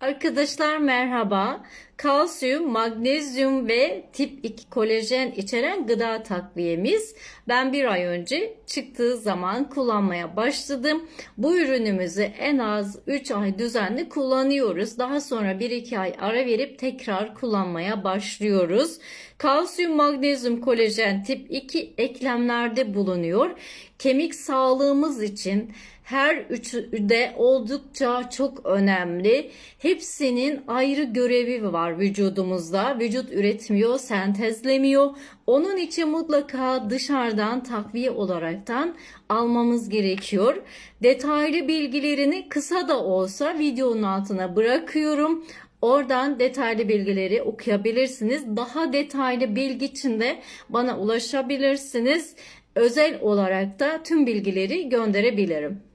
Arkadaşlar merhaba. Kalsiyum, magnezyum ve tip 2 kolajen içeren gıda takviyemiz. Ben bir ay önce çıktığı zaman kullanmaya başladım. Bu ürünümüzü en az 3 ay düzenli kullanıyoruz. Daha sonra 1-2 ay ara verip tekrar kullanmaya başlıyoruz. Kalsiyum, magnezyum, kolajen tip 2 eklemlerde bulunuyor. Kemik sağlığımız için her üçü de oldukça çok önemli. Hepsinin ayrı görevi var vücudumuzda. Vücut üretmiyor, sentezlemiyor. Onun için mutlaka dışarıdan takviye olaraktan almamız gerekiyor. Detaylı bilgilerini kısa da olsa videonun altına bırakıyorum. Oradan detaylı bilgileri okuyabilirsiniz. Daha detaylı bilgi için de bana ulaşabilirsiniz. Özel olarak da tüm bilgileri gönderebilirim.